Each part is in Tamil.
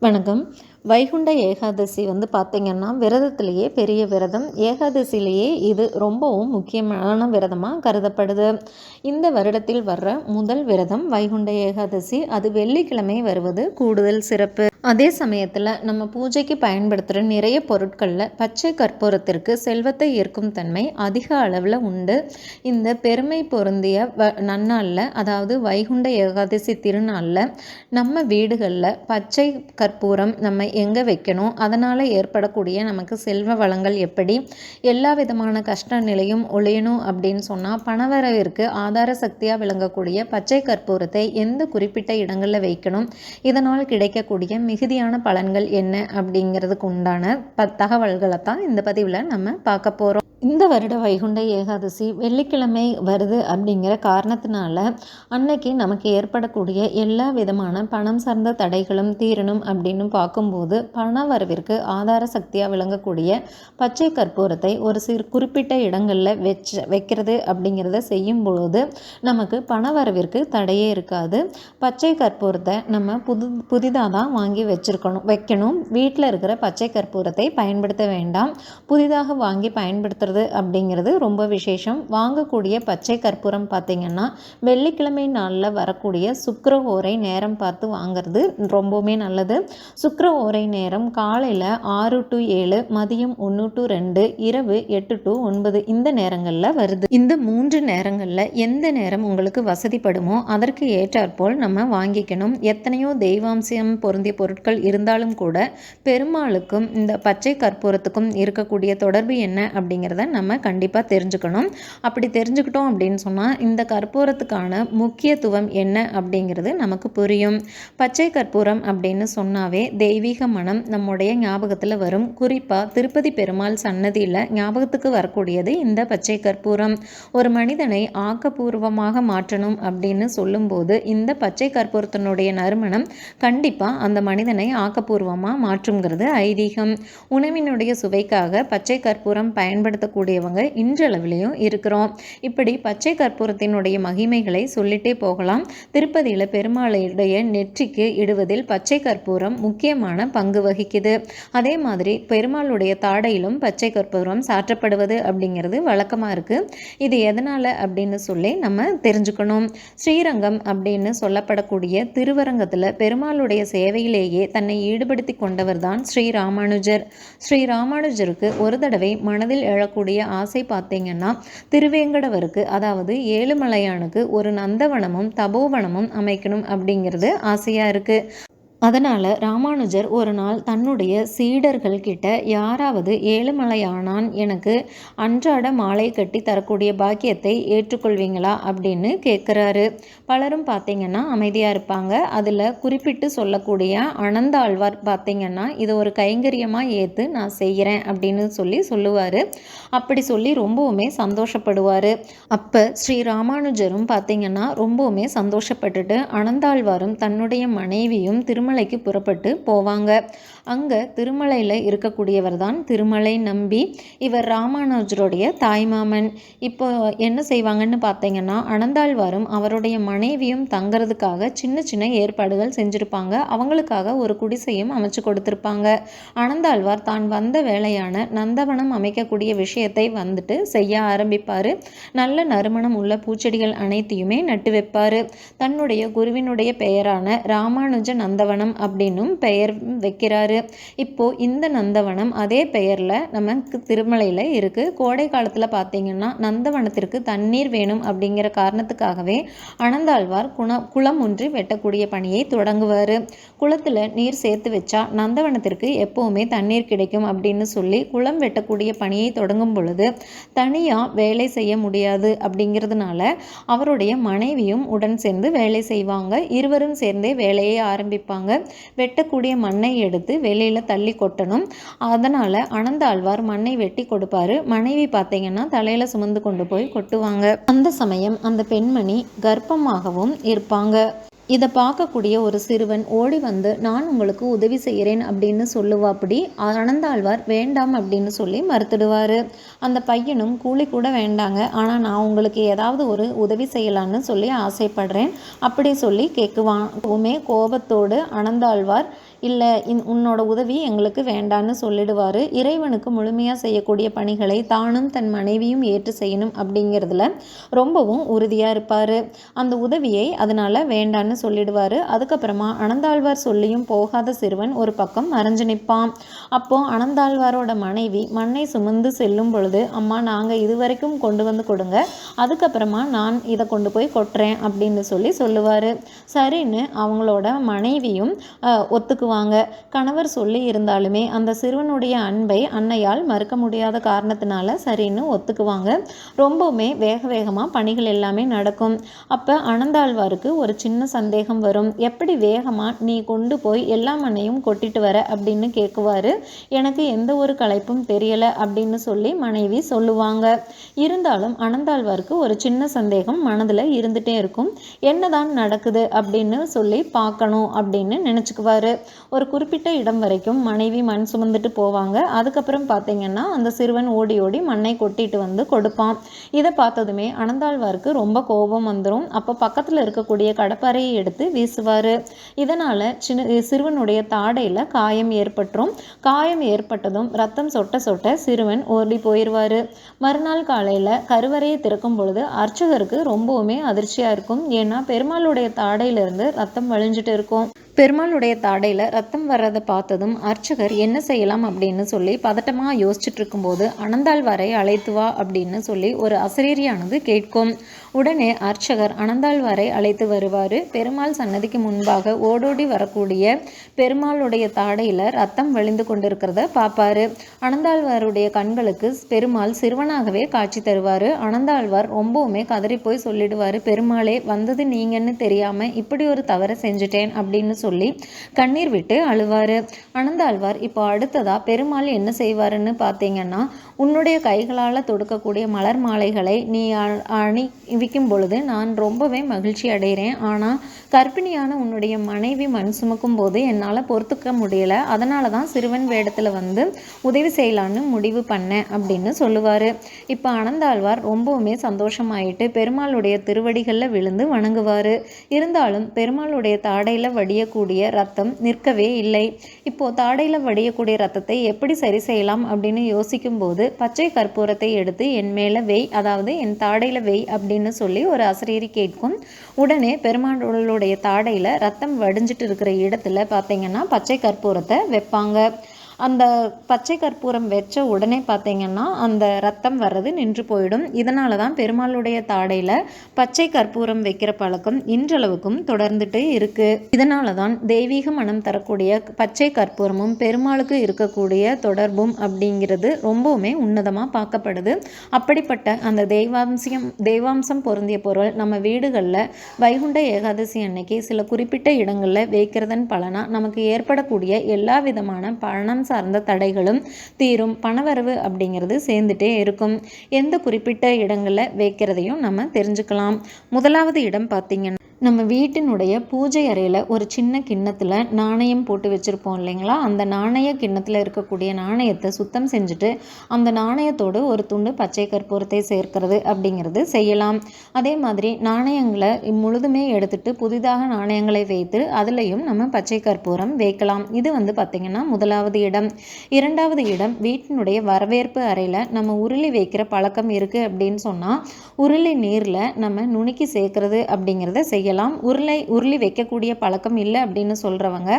வணக்கம். வைகுண்ட ஏகாதசி வந்து பார்த்திங்கன்னா விரதத்திலேயே பெரிய விரதம். ஏகாதசிலேயே இது ரொம்பவும் முக்கியமான விரதமாக கருதப்படுது. இந்த வருடத்தில் வர்ற முதல் விரதம் வைகுண்ட ஏகாதசி. அது வெள்ளிக்கிழமை வருவது கூடுதல் சிறப்பு. அதே சமயத்தில் நம்ம பூஜைக்கு பயன்படுத்துகிற நிறைய பொருட்களில் பச்சை கற்பூரத்திற்கு செல்வத்தை ஈர்க்கும் தன்மை அதிக அளவில் உண்டு. இந்த பெருமை பொருந்திய வ நன்னாளில் அதாவது வைகுண்ட ஏகாதசி திருநாளில் நம்ம வீடுகளில் பச்சை கற்பூரம் நம்ம எங்கே வைக்கணும்? அதனால் ஏற்படக்கூடிய நமக்கு செல்வ வளங்கள் எப்படி? எல்லா விதமான கஷ்ட நிலையும் ஒழியணும் அப்படின்னு சொன்னால் பணவரவிற்கு ஆதார சக்தியாக விளங்கக்கூடிய பச்சை கற்பூரத்தை எந்த குறிப்பிட்ட இடங்களில் வைக்கணும்? இதனால் கிடைக்கக்கூடிய மிகுதியான பலன்கள் என்ன அப்படிங்கிறதுக்கு உண்டான ப தகவல்களை தான் இந்த பதிவில் நம்ம பார்க்க போகிறோம் இந்த வருட வைகுண்ட ஏகாதசி வெள்ளிக்கிழமை வருது அப்படிங்கிற காரணத்தினால அன்னைக்கு நமக்கு ஏற்படக்கூடிய எல்லா விதமான பணம் சார்ந்த தடைகளும் தீரணும் அப்படின்னு பார்க்கும்போது பண வரவிற்கு ஆதார சக்தியாக விளங்கக்கூடிய பச்சை கற்பூரத்தை ஒரு சிறு குறிப்பிட்ட இடங்களில் வச்ச வைக்கிறது அப்படிங்கிறத செய்யும் பொழுது நமக்கு பண வரவிற்கு தடையே இருக்காது. பச்சை கற்பூரத்தை நம்ம புது புதிதாக தான் வாங்கி வச்சுருக்கணும் வைக்கணும். வீட்டில் இருக்கிற பச்சை கற்பூரத்தை பயன்படுத்த வேண்டாம். புதிதாக வாங்கி பயன்படுத்த பயன்படுத்துறது அப்படிங்கிறது ரொம்ப விசேஷம். வாங்கக்கூடிய பச்சை கற்பூரம் பார்த்திங்கன்னா வெள்ளிக்கிழமை நாளில் வரக்கூடிய சுக்கர ஓரை நேரம் பார்த்து வாங்கிறது ரொம்பவுமே நல்லது. சுக்கர ஓரை நேரம் காலையில் ஆறு டு ஏழு மதியம் ஒன்று டு ரெண்டு இரவு எட்டு டு ஒன்பது இந்த நேரங்களில் வருது. இந்த மூன்று நேரங்களில் எந்த நேரம் உங்களுக்கு வசதிப்படுமோ அதற்கு ஏற்றாற்போல் நம்ம வாங்கிக்கணும். எத்தனையோ தெய்வாம்சம் பொருந்திய பொருட்கள் இருந்தாலும் கூட பெருமாளுக்கும் இந்த பச்சை கற்பூரத்துக்கும் இருக்கக்கூடிய தொடர்பு என்ன அப்படிங்கிறத நம்ம கண்டிப்பாக தெரிஞ்சுக்கணும். அப்படி தெரிஞ்சுக்கிட்டோம் அப்படின்னு சொன்னால் இந்த கற்பூரத்துக்கான முக்கியத்துவம் என்ன அப்படிங்கிறது நமக்கு புரியும். பச்சை கற்பூரம் அப்படின்னு சொன்னாவே தெய்வீக மனம் நம்முடைய ஞாபகத்தில் வரும். குறிப்பாக திருப்பதி பெருமாள் சன்னதியில் ஞாபகத்துக்கு வரக்கூடியது இந்த பச்சை கற்பூரம். ஒரு மனிதனை ஆக்கப்பூர்வமாக மாற்றணும் அப்படின்னு சொல்லும்போது இந்த பச்சை கற்பூரத்தினுடைய நறுமணம் கண்டிப்பாக அந்த மனிதனை ஆக்கப்பூர்வமாக மாற்றுங்கிறது ஐதீகம். உணவினுடைய சுவைக்காக பச்சை கற்பூரம் பயன்படுத்தக்கூடியவங்க இன்றளவிலையும் இருக்கிறோம். இப்படி பச்சை கற்பூரத்தினுடைய மகிமைகளை சொல்லிட்டே போகலாம். திருப்பதியில் பெருமாளுடைய நெற்றிக்கு இடுவதில் பச்சை கற்பூரம் முக்கியமான பங்கு வகிக்குது. அதே மாதிரி பெருமாளுடைய தாடையிலும் பச்சை கற்பூரம் சாற்றப்படுவது அப்படிங்கிறது வழக்கமாக இருக்குது இது எதனால் அப்படின்னு சொல்லி நம்ம தெரிஞ்சுக்கணும். ஸ்ரீரங்கம் அப்படின்னு சொல்லப்படக்கூடிய திருவரங்கத்தில் பெருமாளுடைய சேவையிலேயே தன்னை ஈடுபடுத்தி கொண்டவர் தான் ஸ்ரீ ராமானுஜர். ஸ்ரீ ராமானுஜருக்கு ஒரு தடவை மனதில் எழக்கூடிய ஆசை பார்த்தீங்கன்னா திருவேங்கடவருக்கு அதாவது ஏழுமலையானுக்கு ஒரு நந்தவனமும் தபோவனமும் அமைக்கணும் அப்படிங்கிறது ஆசையாக இருக்குது அதனால் ராமானுஜர் ஒரு நாள் தன்னுடைய சீடர்கள் கிட்ட யாராவது ஏழுமலையானான் எனக்கு அன்றாட மாலை கட்டி தரக்கூடிய பாக்கியத்தை ஏற்றுக்கொள்வீங்களா? அப்படின்னு கேட்குறாரு பலரும் பார்த்திங்கன்னா அமைதியாக இருப்பாங்க. அதில் குறிப்பிட்டு சொல்லக்கூடிய அனந்தாழ்வார் பார்த்திங்கன்னா இதை ஒரு கைங்கரியமாக ஏற்று நான் செய்கிறேன் அப்படின்னு சொல்லி சொல்லுவார். அப்படி சொல்லி ரொம்பவுமே சந்தோஷப்படுவார். அப்போ ஸ்ரீ ராமானுஜரும் பார்த்திங்கன்னா ரொம்பவுமே சந்தோஷப்பட்டுட்டு அனந்தாழ்வாரும் தன்னுடைய மனைவியும் திரும்ப திருமலைக்கு புறப்பட்டு போவாங்க. அங்கே திருமலையில் இருக்கக்கூடியவர் தான் திருமலை நம்பி இவர் ராமானுஜருடைய தாய்மாமன் இப்போ என்ன செய்வாங்கன்னு பார்த்தீங்கன்னா அனந்தாழ்வாரும் அவருடைய மனைவியும் தங்கிறதுக்காக சின்ன சின்ன ஏற்பாடுகள் செஞ்சுருப்பாங்க. அவங்களுக்காக ஒரு குடிசையும் அமைச்சு கொடுத்துருப்பாங்க. அனந்தாழ்வார் தான் வந்த வேலையான நந்தவனம் அமைக்கக்கூடிய விஷயத்தை வந்துட்டு செய்ய ஆரம்பிப்பார். நல்ல நறுமணம் உள்ள பூச்செடிகள் அனைத்தையுமே நட்டு வைப்பார். தன்னுடைய குருவினுடைய பெயரான ராமானுஜ நந்தவனம் நந்தவனம் அப்படின்னும் பெயர் வைக்கிறாரு. இப்போது இந்த நந்தவனம் அதே பெயரில் நமக்கு திருமலையில் இருக்குது கோடை காலத்தில் பார்த்தீங்கன்னா நந்தவனத்திற்கு தண்ணீர் வேணும் அப்படிங்கிற காரணத்துக்காகவே அனந்தாழ்வார் குண குளம் ஒன்றி வெட்டக்கூடிய பணியை தொடங்குவார். குளத்தில் நீர் சேர்த்து வச்சா நந்தவனத்திற்கு எப்போவுமே தண்ணீர் கிடைக்கும் அப்படின்னு சொல்லி குளம் வெட்டக்கூடிய பணியை தொடங்கும் பொழுது தனியாக வேலை செய்ய முடியாது அப்படிங்கிறதுனால அவருடைய மனைவியும் உடன் சேர்ந்து வேலை செய்வாங்க. இருவரும் சேர்ந்தே வேலையை ஆரம்பிப்பாங்க. வெட்டக்கூடிய மண்ணை எடுத்து வெளியில் தள்ளி கொட்டணும். அதனால் அனந்த ஆழ்வார் மண்ணை வெட்டி கொடுப்பாரு. மனைவி பார்த்தீங்கன்னா தலையில் சுமந்து கொண்டு போய் கொட்டுவாங்க. அந்த சமயம் அந்த பெண்மணி கர்ப்பமாகவும் இருப்பாங்க. இதை பார்க்கக்கூடிய ஒரு சிறுவன் ஓடி வந்து நான் உங்களுக்கு உதவி செய்கிறேன் அப்படின்னு சொல்லுவாப்படி அனந்தாழ்வார் வேண்டாம் அப்படின்னு சொல்லி மறுத்துடுவார். அந்த பையனும் கூலி கூட வேண்டாங்க ஆனால் நான் உங்களுக்கு ஏதாவது ஒரு உதவி செய்யலான்னு சொல்லி ஆசைப்படுறேன் அப்படி சொல்லி கேட்குவான் கோபத்தோடு அனந்தாழ்வார் இல்லை இன் உன்னோட உதவி எங்களுக்கு வேண்டான்னு சொல்லிடுவார். இறைவனுக்கு முழுமையாக செய்யக்கூடிய பணிகளை தானும் தன் மனைவியும் ஏற்று செய்யணும் அப்படிங்கிறதுல ரொம்பவும் உறுதியாக இருப்பார். அந்த உதவியை அதனால் வேண்டான்னு சொல்லிடுவார். அதுக்கப்புறமா அனந்தாழ்வார் சொல்லியும் போகாத சிறுவன் ஒரு பக்கம் மறைஞ்சு நிற்பான். அப்போ அனந்தாழ்வாரோட மனைவி மண்ணை சுமந்து செல்லும் பொழுது அம்மா நாங்கள் இது வரைக்கும் கொண்டு வந்து கொடுங்க. அதுக்கப்புறமா நான் இதை கொண்டு போய் கொட்டுறேன் அப்படின்னு சொல்லி சொல்லுவார். சரின்னு அவங்களோட மனைவியும் ஒத்துக்கு ஒத்துக்குவாங்க கணவர் சொல்லி இருந்தாலுமே அந்த சிறுவனுடைய அன்பை அன்னையால் மறுக்க முடியாத காரணத்தினால சரின்னு ஒத்துக்குவாங்க. ரொம்பவுமே வேக வேகமாக பணிகள் எல்லாமே நடக்கும். அப்போ அனந்தாழ்வாருக்கு ஒரு சின்ன சந்தேகம் வரும். எப்படி வேகமாக நீ கொண்டு போய் எல்லா மண்ணையும் கொட்டிட்டு வர? அப்படின்னு கேட்குவாரு எனக்கு எந்த ஒரு களைப்பும் தெரியலை அப்படின்னு சொல்லி மனைவி சொல்லுவாங்க. இருந்தாலும் அனந்தாழ்வாருக்கு ஒரு சின்ன சந்தேகம் மனதில் இருந்துகிட்டே இருக்கும். என்னதான் நடக்குது? அப்படின்னு சொல்லி பார்க்கணும் அப்படின்னு நினச்சிக்குவாரு. ஒரு குறிப்பிட்ட இடம் வரைக்கும் மனைவி மண் சுமந்துட்டு போவாங்க. அதுக்கப்புறம் பார்த்தீங்கன்னா அந்த சிறுவன் ஓடி ஓடி மண்ணை கொட்டிட்டு வந்து கொடுப்பான். இதை பார்த்ததுமே அனந்தாழ்வாருக்கு ரொம்ப கோபம் வந்துடும் அப்போ பக்கத்தில் இருக்கக்கூடிய கடப்பாரையை எடுத்து வீசுவார். இதனால் சின்ன சிறுவனுடைய தாடையில் காயம் ஏற்பட்டுரும். காயம் ஏற்பட்டதும் ரத்தம் சொட்ட சொட்ட சிறுவன் ஓடி போயிடுவார் மறுநாள் காலையில் கருவறையை திறக்கும் பொழுது அர்ச்சகருக்கு ரொம்பவுமே அதிர்ச்சியாக இருக்கும். ஏன்னா பெருமாளுடைய தாடையிலிருந்து ரத்தம் வழிஞ்சிட்டு இருக்கும். பெருமாளுடைய தாடையில் ரத்தம் வர்றதை பார்த்ததும் அர்ச்சகர் என்ன செய்யலாம் அப்படின்னு சொல்லி பதட்டமாக யோசிச்சுட்டு இருக்கும்போது அனந்தாழ்வாரை அழைத்து வா அப்படின்னு சொல்லி ஒரு அசரீரியானது கேட்கும். உடனே அர்ச்சகர் அனந்தாழ்வாரை அழைத்து வருவார். பெருமாள் சன்னதிக்கு முன்பாக ஓடோடி வரக்கூடிய பெருமாளுடைய தாடையில் ரத்தம் வழிந்து கொண்டிருக்கிறத பார்ப்பாரு அனந்தாழ்வாருடைய கண்களுக்கு பெருமாள் சிறுவனாகவே காட்சி தருவார். அனந்தாழ்வார் ரொம்பவுமே கதறி போய் சொல்லிடுவார் பெருமாளே வந்தது நீங்கன்னு தெரியாமல் இப்படி ஒரு தவறை செஞ்சுட்டேன் அப்படின்னு சொல்லி கண்ணீர் விட்டு அழுவார். அனந்தாழ்வார் இப்போ அடுத்ததாக பெருமாள் என்ன செய்வாருன்னு பார்த்தீங்கன்னா உன்னுடைய கைகளால் தொடுக்கக்கூடிய மலர் மாலைகளை நீ அ- விற்கும் பொழுது நான் ரொம்பவே மகிழ்ச்சி அடைகிறேன். ஆனால் கர்ப்பிணியான உன்னுடைய மனைவி மண் சுமக்கும் போது என்னால் பொறுத்துக்க முடியல. அதனால தான் சிறுவன் வேடத்தில் வந்து உதவி செய்யலான்னு முடிவு பண்ணேன் அப்படின்னு சொல்லுவார். இப்போ அனந்தாழ்வார் ரொம்பவுமே சந்தோஷமாயிட்டு பெருமாளுடைய திருவடிகளில் விழுந்து வணங்குவார். இருந்தாலும் பெருமாளுடைய தாடையில் வடியக்கூடிய ரத்தம் நிற்கவே இல்லை. இப்போது தாடையில் வடியக்கூடிய ரத்தத்தை எப்படி சரி செய்யலாம் அப்படின்னு யோசிக்கும்போது பச்சை கற்பூரத்தை எடுத்து என் மேலே வெய் அதாவது என் தாடையில் வெய் அப்படின்னு சொல்லி ஒரு அசரீரி கேட்கும். உடனே பெருமாளுடைய தாடையில் ரத்தம் வடிஞ்சிட்டு இருக்கிற இடத்துல பார்த்தீங்கன்னா பச்சை கற்பூரத்தை வைப்பாங்க. அந்த பச்சை கற்பூரம் வச்ச உடனே பார்த்தீங்கன்னா அந்த ரத்தம் வர்றது நின்று போயிடும். இதனால தான் பெருமாளுடைய தாடையில் பச்சை கற்பூரம் வைக்கிற பழக்கம் இன்றளவுக்கும் தொடர்ந்துட்டு இருக்கு. இதனால தான் தெய்வீக மனம் தரக்கூடிய பச்சை கற்பூரமும் பெருமாளுக்கு இருக்கக்கூடிய தொடர்பும் அப்படிங்கிறது ரொம்பவுமே உன்னதமாக பார்க்கப்படுது. அப்படிப்பட்ட அந்த தெய்வாம்சியம் தெய்வாம்சம் பொருந்திய பொருள் நம்ம வீடுகளில் வைகுண்ட ஏகாதசி அன்னைக்கு சில குறிப்பிட்ட இடங்களில் வைக்கிறதன் பலனா நமக்கு ஏற்படக்கூடிய எல்லா விதமான பணம் சார்ந்த தடைகளும் தீரும். பணவரவு அப்படிங்கிறது சேர்ந்துட்டே இருக்கும். எந்த குறிப்பிட்ட இடங்களில் வைக்கிறதையும் நம்ம தெரிஞ்சுக்கலாம். முதலாவது இடம் பார்த்தீங்கன்னா நம்ம வீட்டினுடைய பூஜை அறையில் ஒரு சின்ன கிண்ணத்தில் நாணயம் போட்டு வச்சுருப்போம் இல்லைங்களா? அந்த நாணய கிண்ணத்தில் இருக்கக்கூடிய நாணயத்தை சுத்தம் செஞ்சுட்டு அந்த நாணயத்தோடு ஒரு துண்டு பச்சை கற்பூரத்தை சேர்க்கிறது அப்படிங்கிறது செய்யலாம். அதே மாதிரி நாணயங்களை முழுதுமே எடுத்துட்டு புதிதாக நாணயங்களை வைத்து அதுலேயும் நம்ம பச்சை கற்பூரம் வைக்கலாம். இது வந்து பார்த்திங்கன்னா முதலாவது இடம். இரண்டாவது இடம் வீட்டினுடைய வரவேற்பு அறையில் நம்ம உருளி வைக்கிற பழக்கம் இருக்குது அப்படின்னு சொன்னால் உருளி நீரில் நம்ம நுணுக்கி சேர்க்கறது அப்படிங்கிறத செய்யலாம். உருளை உருளி வைக்கக்கூடிய பழக்கம் இல்லை அப்படின்னு சொல்கிறவங்க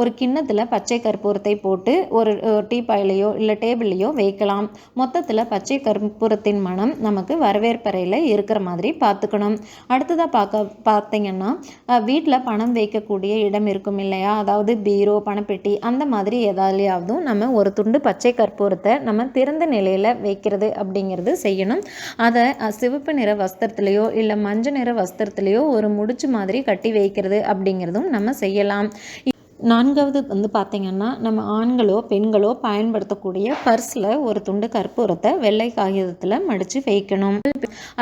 ஒரு கிண்ணத்தில் பச்சை கற்பூரத்தை போட்டு ஒரு டீப்பாயிலையோ இல்லை டேபிள்லையோ வைக்கலாம். மொத்தத்தில் பச்சை கற்பூரத்தின் மனம் நமக்கு வரவேற்பறையில் இருக்கிற மாதிரி பார்த்துக்கணும் அடுத்ததாக பார்க்க பார்த்தீங்கன்னா வீட்டில் பணம் வைக்கக்கூடிய இடம் இருக்கும் இல்லையா? அதாவது பீரோ பணப்பெட்டி அந்த மாதிரி எதாலையாவதும் நம்ம ஒரு துண்டு பச்சை கற்பூரத்தை நம்ம திறந்த நிலையில் வைக்கிறது அப்படிங்கிறது செய்யணும். அதை சிவப்பு நிற வஸ்திரத்துலேயோ இல்லை மஞ்சள் நிற வஸ்திரத்துலேயோ ஒரு முடிச்சு மாதிரி கட்டி வைக்கிறது அப்படிங்கிறதும் நம்ம செய்யலாம். நான்காவது வந்து பார்த்திங்கன்னா நம்ம ஆண்களோ பெண்களோ பயன்படுத்தக்கூடிய பர்ஸில் ஒரு துண்டு கற்பூரத்தை வெள்ளை காகிதத்தில் மடித்து வைக்கணும்.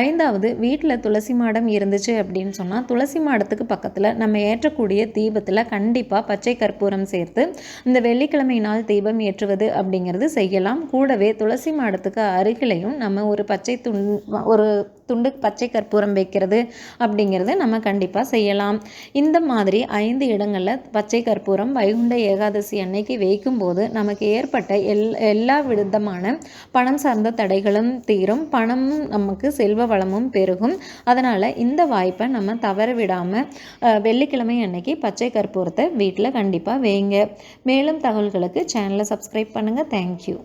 ஐந்தாவது வீட்டில் துளசி மாடம் இருந்துச்சு அப்படின்னு சொன்னால் துளசி மாடத்துக்கு பக்கத்தில் நம்ம ஏற்றக்கூடிய தீபத்தில் கண்டிப்பாக பச்சை கற்பூரம் சேர்த்து இந்த வெள்ளிக்கிழமை நாள் தீபம் ஏற்றுவது அப்படிங்கிறது செய்யலாம். கூடவே துளசி மாடத்துக்கு அருகிலையும் நம்ம ஒரு பச்சை துண் ஒரு துண்டு பச்சை கற்பூரம் வைக்கிறது அப்படிங்கிறது நம்ம கண்டிப்பாக செய்யலாம். இந்த மாதிரி ஐந்து இடங்களில் பச்சை கற்பூரம் வைகுண்ட ஏகாதசி அன்னைக்கு வைக்கும்போது நமக்கு ஏற்பட்ட எல் எல்லா விதமான பணம் சார்ந்த தடைகளும் தீரும். பணமும் நமக்கு செல்வ வளமும் பெருகும். அதனால் இந்த வாய்ப்பை நம்ம தவற விடாமல் வெள்ளிக்கிழமை அன்னைக்கு பச்சை கற்பூரத்தை வீட்டில் கண்டிப்பாக வைங்க மேலும் தகவல்களுக்கு சேனலை சப்ஸ்கிரைப் பண்ணுங்கள் தேங்க்யூ